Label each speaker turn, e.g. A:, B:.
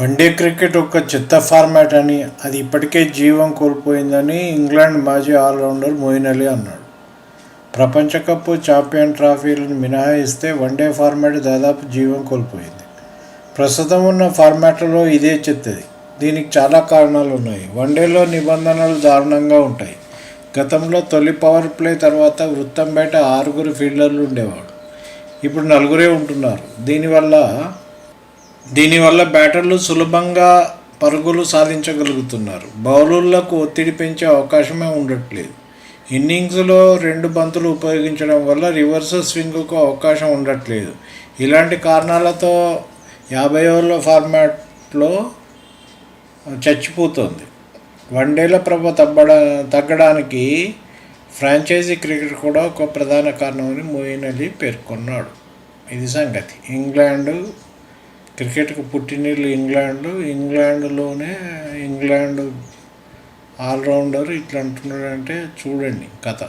A: One day cricket ఒక చెత్త format అని అది ఇప్పటికే జీవం కోల్పోయిందని ఇంగ్లాండ్ మాజీ ఆల్రౌండర్ మోయిన్ అలీ అన్నాడు. ప్రపంచ కప్ ఛాంపియన్ ట్రాఫీలను మినహాయిస్తే వన్డే ఫార్మాట్ దాదాపు జీవం కోల్పోయింది. ప్రస్తుతం ఉన్న ఫార్మాట్లో ఇదే చెత్తది. దీనికి చాలా కారణాలు ఉన్నాయి. వన్డేలో నిబంధనలు దారుణంగా ఉంటాయి. గతంలో తొలి పవర్ ప్లే తర్వాత వృత్తం బయట ఆరుగురు ఫీల్డర్లు ఉండేవాడు. ఇప్పుడు నలుగురే ఉంటున్నారు. దీనివల్ల దీనివల్ల బ్యాటర్లు సులభంగా పరుగులు సాధించగలుగుతున్నారు. బౌలర్లకు ఒత్తిడి పెంచే అవకాశమే ఉండట్లేదు. ఇన్నింగ్స్లో రెండు బంతులు ఉపయోగించడం వల్ల రివర్స్ స్వింగ్కు అవకాశం ఉండట్లేదు. ఇలాంటి కారణాలతో యాభై ఓవర్ల ఫార్మాట్లో చచ్చిపోతుంది. వన్డేల ప్రభ తగ్గడ తగ్గడానికి ఫ్రాంచైజీ క్రికెట్ కూడా ఒక ప్రధాన కారణమని మోయిన్ అలీ పేర్కొన్నాడు. ఇది సంగతి. ఇంగ్లాండ్ క్రికెట్కు పుట్టినీళ్ళు ఇంగ్లాండ్. ఇంగ్లాండ్లోనే ఇంగ్లాండ్ ఆల్రౌండర్ ఇట్లా అంటున్నాడంటే చూడండి కథ.